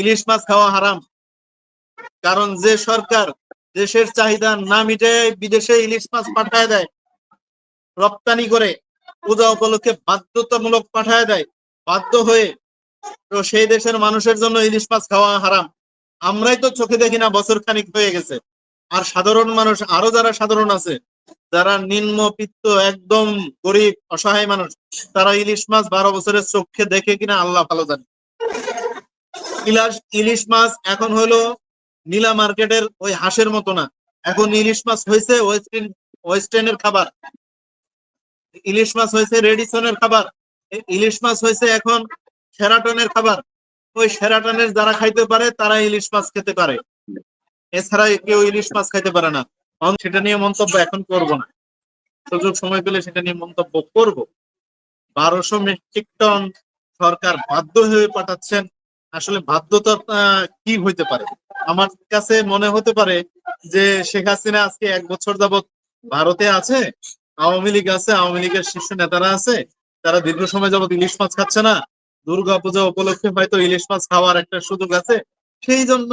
ইলিশ মাছ খাওয়া হারাম। কারণ যে সরকার দেশের চাহিদা না মিটে বিদেশে ইলিশ মাছ পাঠায় দেয়, রপ্তানি করে, পূজা উপলক্ষে বাধ্যতামূলক পাঠায় দেয়, বাধ্য হয়ে তো সেই দেশের মানুষের জন্য ইলিশ মাছ খাওয়া হারাম। আমরাই তো চোখে দেখি না বছর খানিক হয়ে গেছে। আর সাধারণ মানুষ, আরও যারা সাধারণ আছে, যারা নিম্ন পিত্ত, একদম গরিব, অসহায় মানুষ, তারা ইলিশ মাছ বারো বছরের চোখে দেখে কিনা আল্লাহ ভালো জানে। ইলাস ইলিশ মাছ এখন হলো নীলা মার্কেটের ওই হাঁসের মতো না। এখন ইলিশ মাছ হয়েছে ওয়েস্টার্ন, ওয়েস্টার্নের খাবার। ইলিশ মাছ হয়েছে রেডিসনের খাবার। ইলিশ মাছ হয়েছে এখন সেরাটনের খাবার। ওই সেরাটনের যারা খাইতে পারে, তারা ইলিশ মাছ খেতে পারে। এছাড়া কেউ ইলিশ মাছ খাইতে পারে না। সেটা নিয়ে মন্তব্য এখন করব না। সুযোগ সময় পেলে সেটা নিয়ে মন্তব্য করব। বারোশো মেট্রিক টন সরকার বাধ্য হয়ে পাঠাচ্ছেন আসলে বাধ্যতা কি হইতে পারে? আমার কাছে মনে হতে পারে যে শেখ হাসিনা আজকে এক বছর যাবত ভারতে আছে, আওয়ামী লীগ আছে, আওয়ামী লীগের শীর্ষ নেতারা আছে, তারা দীর্ঘ সময় যাবত ইলিশ মাছ খাচ্ছে না। দুর্গা পূজা উপলক্ষে হয়তো ইলিশ মাছ খাওয়ার একটা সুযোগ আছে। সেই জন্য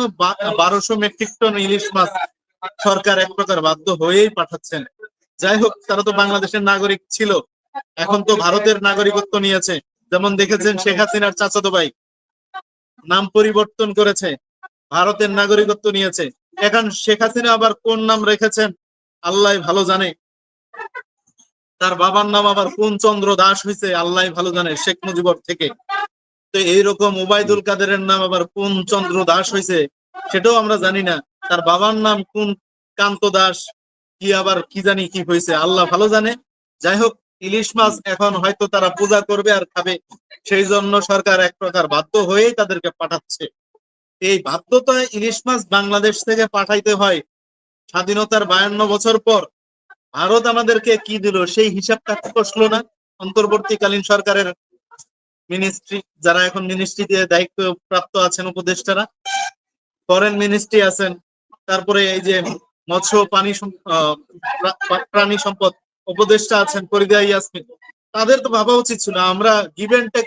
বারোশো মেট্রিক টন ইলিশ মাছ সরকার এক প্রকার বাধ্য হয়েই পাঠাচ্ছেন। যাই হোক, তারা তো বাংলাদেশের নাগরিক ছিল। এখন তো ভারতের নাগরিকত্ব নিয়েছে। যেমন দেখেছেন শেখ হাসিনার চাচাতো ভাই। নাম পরিবর্তন করেছে, ভারতের নাগরিকত্ব নিয়েছে। এখন শেখ হাসিনা আবার কোন নাম রেখেছেন? আল্লাহ ভালো জানে। তার বাবার নাম আবার কোন চন্দ্র দাস হয়েছে আল্লাহ ভালো জানে, শেখ মুজিবর থেকে। তো এইরকম ওবায়দুল কাদেরের নাম আবার কোন চন্দ্র দাস হয়েছে সেটাও আমরা জানি না। তার বাবার নাম কোন কান্ত দাস, কি আবার কি জানি কি হয়েছে আল্লাহ ভালো জানে। যাই হোক ইলিশ মাছ এখন হয়তো তারা পূজা করবে আর খাবে। সেই জন্য সরকার এক প্রকার বাধ্য হয়েই তাদেরকে পাঠাচ্ছে। এই বাধ্যতায় ইলিশ মাছ বাংলাদেশ থেকে পাঠাইতে হয়। স্বাধীনতার বায়ান্ন বছর পর ভারত আমাদেরকে কি দিল সেই হিসাবটা কষলো না। অন্তর্বর্তীকালীন সরকারের মিনিস্ট্রি যারা এখন মিনিস্ট্রিতে দায়িত্ব প্রাপ্ত আছেন উপদেষ্টারা ফরেন মিনিস্ট্রি আছেন। তারপরে এই যে মৎস্য পানি প্রাণী সম্পদ উপদেষ্টা আছেন ফরিদা ইয়াসমিন। তাদের তো ভাবা উচিত ছিল, আমরা গিভ এন্ড টেক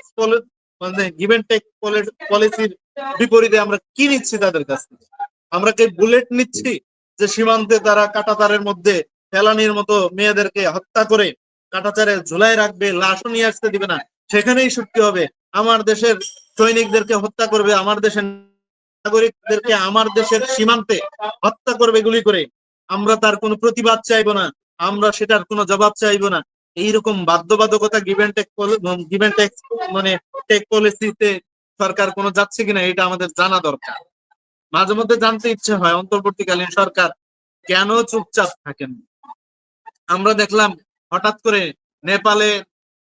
মানে গিভ এন্ড টেক পলিসির বিপরীতে আমরা কি নিচ্ছি তাদের কাছ থেকে? আমরা কি বুলেট নিচ্ছি যে সীমান্তে তারা কাটাতারের মধ্যে ফেলানির মতো মেয়েদেরকে হত্যা করে কাটাতারে ঝুলাই রাখবে, লাশও নিয়ে আসতে দিবে না? সেখানেই সত্যি হবে। আমার দেশের সৈনিকদেরকে হত্যা করবে, আমার দেশের নাগরিকদেরকে আমার দেশের সীমান্তে হত্যা করবে গুলি করে। আমরা তার কোনো প্রতিবাদ চাইব না। আমরা সেটার কোনো জবাব চাইব না। এইরকম বাধ্যবাধকতা গিভেন টেক টেক মানে টেক পলিসিতে সরকার কোনো যাচ্ছে কিনা এটা আমাদের জানা দরকার। মাঝে মধ্যে জানতে ইচ্ছে হয় অন্তর্বর্তীকালীন সরকার কেন চুপচাপ থাকেন? আমরা দেখলাম হঠাৎ করে নেপালে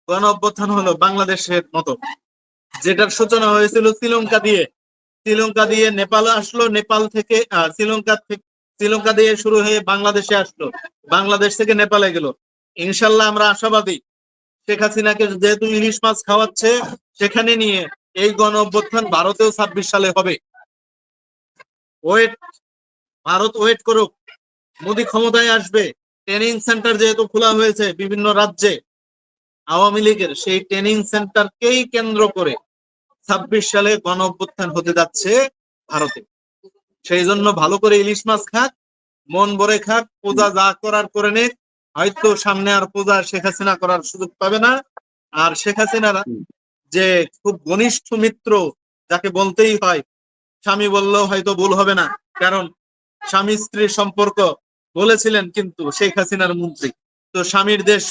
গণ অভ্যুত্থান হলো বাংলাদেশের মতো। যেটার সূচনা হয়েছিল শ্রীলঙ্কা দিয়ে। শ্রীলঙ্কা দিয়ে নেপাল আসলো, নেপাল থেকে শ্রীলঙ্কা থেকে শ্রীলঙ্কা দিয়ে শুরু হয়ে বাংলাদেশে আসলো। বাংলাদেশ থেকে নেপালে গেল। ইনশাল্লাহ আমরা আশাবাদী। শেখ হাসিনাকে যেহেতু ইলিশ মাছ খাওয়াচ্ছে, সেখানে নিয়ে এই গণ অভ্যুত্থান ভারতেও ছাব্বিশ সালে হবে। ওয়েট, ভারত ওয়েট করুক। মোদী ক্ষমতায় আসবে। ট্রেনিং সেন্টার যেহেতু খোলা হয়েছে বিভিন্ন রাজ্যে, আওয়ামী লীগের, সেই ট্রেনিং সেন্টারকেই কেন্দ্র করে ছাব্বিশ সালে গণ অভ্যুত্থান হতে যাচ্ছে ভারতে। সেই জন্য ভালো করে ইলিশ মাছ খাক, মন ভরে খাক, পূজা যা করার করে নিক। হয়তো সামনে আর পূজা শেখ হাসিনা করার সুযোগ পাবে না। আর শেখ হাসিনার যে খুব ঘনিষ্ঠ মিত্র, যাকে বলতেই হয়, স্বামী বললেও হয়তো ভুল হবে না। কারণ স্বামী স্ত্রীর সম্পর্ক বলেছিলেন কিন্তু শেখ হাসিনার মন্ত্রী। তো স্বামীর দেশ,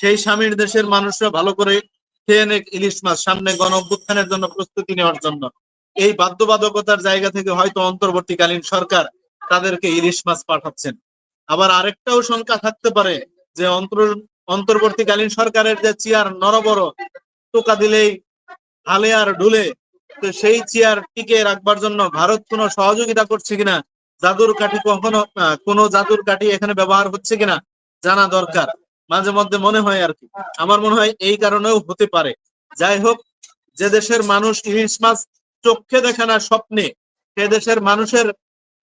সেই স্বামীর দেশের মানুষরা ভালো করে খেয়ে নেক ইলিশ মাছ সামনে গণ অভ্যুত্থানের জন্য প্রস্তুতি নেওয়ার জন্য। এই বাধ্যবাধকতার জায়গা থেকে হয়তো অন্তর্বর্তীকালীন সরকার তাদেরকে ইলিশ মাছ পাঠাচ্ছেন। আবার আরেকটাও শঙ্কা থাকতে পারে যে অন্তর, অন্তর্বর্তীকালীন সরকারের যে চেয়ার নরবর টোকা দিলেই হালে আর ডুলে, তো সেই চেয়ার টিকে রাখবার জন্য ভারত কোনো সহযোগিতা করছে কিনা, জাদুর কাঠি কখনো কোনো জাদুর কাঠি এখানে ব্যবহার হচ্ছে কিনা জানা দরকার, মাঝে মধ্যে মনে হয় আর কি। আমার মনে হয় এই কারণেও হতে পারে। যাই হোক, যে দেশের মানুষ ইলিশ মাছ চোখে দেখে না স্বপ্নে, সে দেশের মানুষের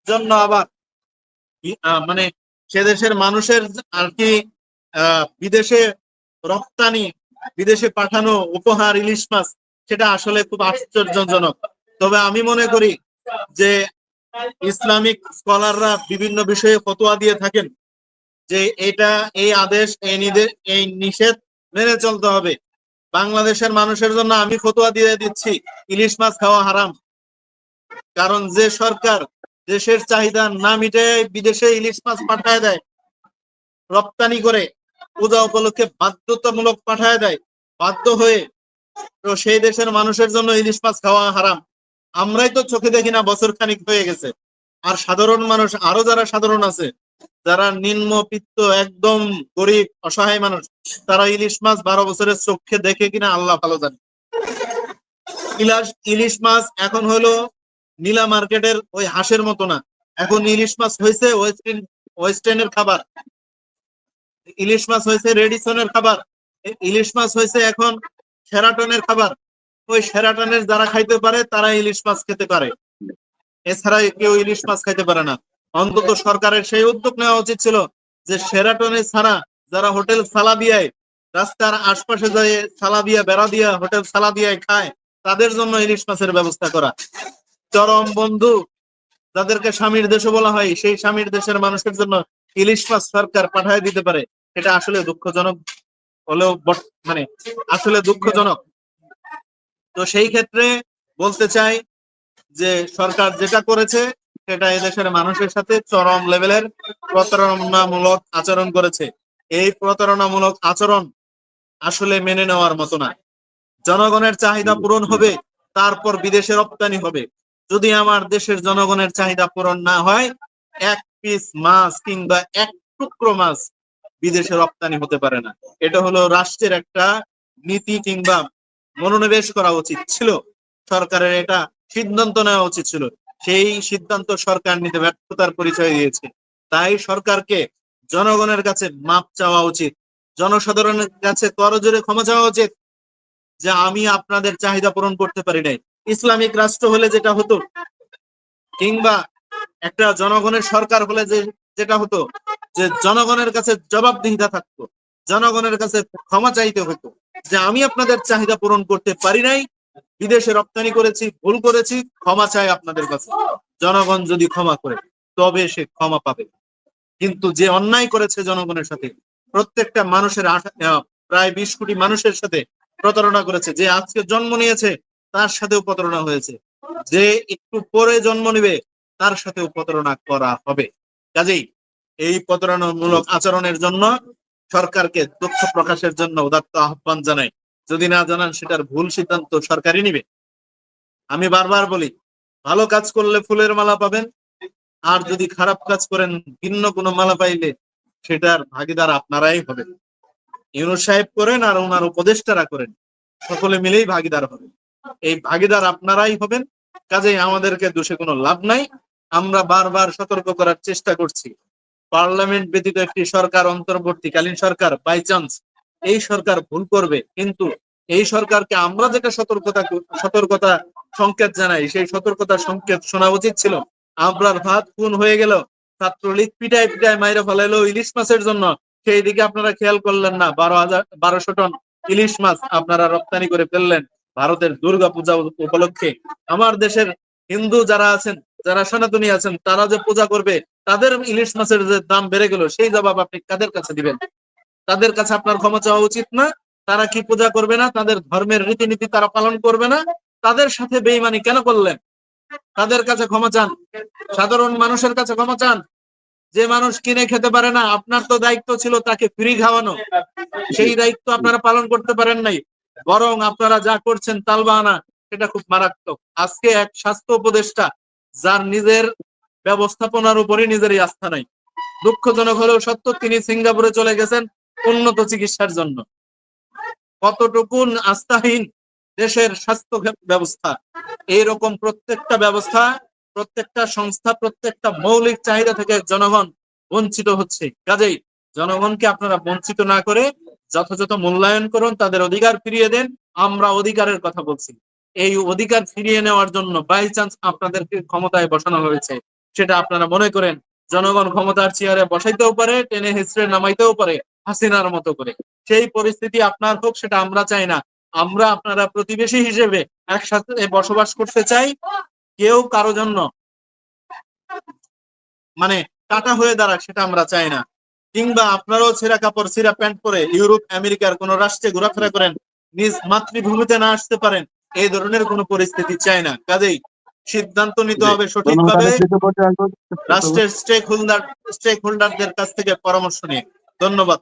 জন্য আবার মানে সে দেশের মানুষের আর কি বিদেশে রপ্তানি, বিদেশে পাঠানো উপহার, ইলিশ মাছ, সেটা আসলে খুব আশ্চর্যজনক। তবে আমি মনে করি যে ইসলামিক স্কলাররা বিভিন্ন বিষয়ে ফতোয়া দিয়ে থাকেন যে এটা, এই আদেশ এই নিষেধ মেনে চলতে হবে। বাংলাদেশের মানুষের জন্য আমি ফতোয়া দিয়ে দিচ্ছি, ইলিশ মাছ খাওয়া হারাম। কারণ যে সরকার দেশের চাহিদা না মিটে বিদেশে ইলিশ মাছ পাঠায় দেয়, রপ্তানি করে পূজা উপলক্ষে বাধ্যতামূলক পাঠায় দেয়, বাধ্য হয়ে তো সেই দেশের মানুষের জন্য ইলিশ মাছ খাওয়া হারাম। আমরাই তো চোখে দেখি না বছর খানিক হয়ে গেছে। আর সাধারণ মানুষ, আরও যারা সাধারণ আছে যারা নিম্নপিত্ত একদম গরিব, অসহায় মানুষ, তারা ইলিশ মাছ বারো বছরের চোখে দেখে কিনা আল্লাহ ভালো জানে। ইলাস ইলিশ মাছ এখন হলো নীলা মার্কেটের ওই হাঁসের মতো না। এখন ইলিশ মাছ হয়েছে ওয়েস্টার্ন ওয়েস্টার্নের খাবার। ইলিশ মাছ হয়েছে রেডিসনের খাবার। ইলিশ মাছ হয়েছে এখন সেরাটনের খাবার। ওই সেরাটনের যারা খাইতে পারে তারা ইলিশ মাছ খেতে পারে। এছাড়া কেউ ইলিশ মাছ খাইতে পারে না। অন্তত সরকারের সেই উদ্যোগ নেওয়া উচিত ছিল যে সেরাটনে ছাড়া যারা হোটেল সালা সালাবিয়ায় রাস্তার আশপাশে যায় সালাবিয়া বেড়া দিয়া হোটেল সালাবিয়ায় খায়, তাদের জন্য ইলিশ মাছের ব্যবস্থা করা। চরম বন্ধু যাদেরকে স্বামীর দেশে বলা হয়, সেই স্বামীর দেশের মানুষের জন্য ইলিশ মাছ সরকার পাঠায় দিতে পারে। এটা আসলে দুঃখজনক হলেও মানে আসলে দুঃখজনক। তো সেই ক্ষেত্রে বলতে চাই যে সরকার যেটা করেছে সেটা এদেশের মানুষের সাথে চরম লেভেলের প্রতারণামূলক আচরণ করেছে। এই প্রতারণামূলক আচরণ আসলে মেনে নেওয়ার মতো না। জনগণের চাহিদা পূরণ হবে, তারপর বিদেশে রপ্তানি হবে। যদি আমার দেশের জনগণের চাহিদা পূরণ না হয়, এক পিস মাছ কিংবা এক টুকরো মাছ বিদেশে রপ্তানি হতে পারে না। এটা হলো রাষ্ট্রের একটা নীতি কিংবা মনোনিবেশ করা উচিত ছিল। সরকারের এটা সিদ্ধান্ত নেওয়া উচিত ছিল। সেই সিদ্ধান্ত সরকার নিতে ব্যর্থতার পরিচয় দিয়েছে। তাই সরকারকে জনগণের কাছে মাপ চাওয়া উচিত। জনসাধারণের কাছে করজোরে ক্ষমা চাওয়া উচিত যে আমি আপনাদের চাহিদা পূরণ করতে পারি নাই। ইসলামিক রাষ্ট্র হলে যেটা হতো, কিংবা একটা জনগণের সরকার হলে যে যেটা হতো, যে জনগণের কাছে জবাবদিহিতা থাকতো, জনগণের কাছে ক্ষমা চাইতে হতো যে আমি আপনাদের চাহিদা পূরণ করতে পারি নাই বিদেশে রপ্তানি করেছি, ভুল করেছি, ক্ষমা চাই আপনাদের কাছে। জনগণ যদি ক্ষমা করে, তবে সে ক্ষমা পাবে। কিন্তু যে অন্যায় করেছে জনগণের সাথে, প্রত্যেকটা মানুষের প্রায় বিশ কোটি মানুষের সাথে প্রতারণা করেছে। যে আজকে জন্ম নিয়েছে, তার সাথেও প্রতারণা হয়েছে। যে একটু পরে জন্ম নিবে, তার সাথেও প্রতারণা করা হবে। কাজেই এই প্রতারণামূলক আচরণের জন্য সরকারকে দুঃখ প্রকাশের জন্য উদাত্ত আহ্বান জানাই। যদি না জানান, সেটার ভুল সিদ্ধান্ত সরকারই নিবে। আমি বারবার বলি, ভালো কাজ করলে ফুলের মালা পাবেন, আর যদি খারাপ কাজ করেন, ভিন্ন কোনো মালা পাইলে সেটার ভাগিদার আপনারাই হবেন। ইউনুস সাহেব করেন আর ওনার উপদেষ্টারা করেন, সকলে মিলেই ভাগিদার হবেন। এই ভাগিদার আপনারাই হবেন, কাজেই আমাদেরকে দোষে কোনো লাভ নাই। আমরা বারবার সতর্ক করার চেষ্টা করছি। পার্লামেন্ট ব্যতীত একটি সরকার অন্তর্বর্তীকালীন সরকার বাই চান্স এই সরকার ভুল করবে, কিন্তু এই সরকারকে আমরা যেটা সতর্কতা সতর্কতা সংকেত জানাই, সেই সতর্কতা সংকেত শোনা উচিত ছিল। আমরার ভাত খুন হয়ে গেল, ছাত্রলীগ পিটায় পিটায় মাইরে ফেলাইলো ইলিশ মাছের জন্য। সেই দিকে আপনারা খেয়াল করলেন না, বারো হাজার, বারোশো টন ইলিশ মাছ আপনারা রপ্তানি করে ফেললেন ভারতের দুর্গা পূজা উপলক্ষে। আমার দেশের হিন্দু যারা আছেন, যারা সনাতনী আছেন, তারা যে পূজা করবে, তাদের ইলিশ মাছের যে দাম বেড়ে গেল, সেই জবাব আপনি কাদের কাছে দিবেন? তাদের কাছে আপনার ক্ষমা চাওয়া উচিত না। তারা কি পূজা করবে না? তাদের ধর্মের রীতিনীতি তারা পালন করবে না। তাদের সাথে বেইমানি কেন করলেন? তাদের কাছে ক্ষমা চান। সাধারণ মানুষের কাছে ক্ষমা চান। যে মানুষ কিনে খেতে পারে না, আপনার তো দায়িত্ব ছিল তাকে ফ্রি খাওয়ানো। সেই দায়িত্ব আপনারা পালন করতে পারেন নাই। বরং আপনারা যা করছেন তালবাহানা সেটা খুব মারাত্মক। আজকে এক স্বাস্থ্য উপদেষ্টা, যার নিজের ব্যবস্থাপনার উপরই নিজেরই আস্থা নাই। দুঃখজনক হলেও সত্য, তিনি সিঙ্গাপুরে চলে গেছেন। উন্নত চিকিৎসার জন্য। কতটুকুন আস্থাহীন দেশের স্বাস্থ্য ব্যবস্থা। এইরকম প্রত্যেকটা ব্যবস্থা, প্রত্যেকটা সংস্থা, প্রত্যেকটা মৌলিক চাহিদা থেকে জনগণ বঞ্চিত হচ্ছে। কাজেই জনগণকে আপনারা বঞ্চিত না করে যথাযথ মূল্যায়ন করুন, তাদের অধিকার ফিরিয়ে দেন, আমরা অধিকারের কথা বলছি। এই অধিকার ফিরিয়ে নেওয়ার জন্য বাই চান্স আপনাদেরকে ক্ষমতায় বসানো হয়েছে। সেটা আপনারা মনে করেন, জনগণ ক্ষমতার চেয়ারে বসাইতেও পারে, টেনে হেসড়ে নামাইতেও পারে। হাসিনার মতো করে। সেই পরিস্থিতি আপনার হোক সেটা আমরা চাই না। আমরা আপনারা প্রতিবেশী হিসেবে একসাথে বসবাস করতে চাই। কেউ কারও জন্য মানে কাটা হয়ে দাঁড়াক সেটা আমরা চাই না। কিংবা আপনারাও ছেঁড়া কাপড় ছেঁড়া প্যান্ট পরে ইউরোপ আমেরিকার কোন রাষ্ট্রে ঘোরাফেরা করেন নিজ মাতৃভূমিতে না আসতে পারেন এই ধরনের কোনো পরিস্থিতি চাই না। কাজেই সিদ্ধান্ত নিতে হবে সঠিকভাবে। রাষ্ট্রের স্টেক হোল্ডার স্টেক হোল্ডারদের কাছ থেকে পরামর্শ নিয়ে। ধন্যবাদ।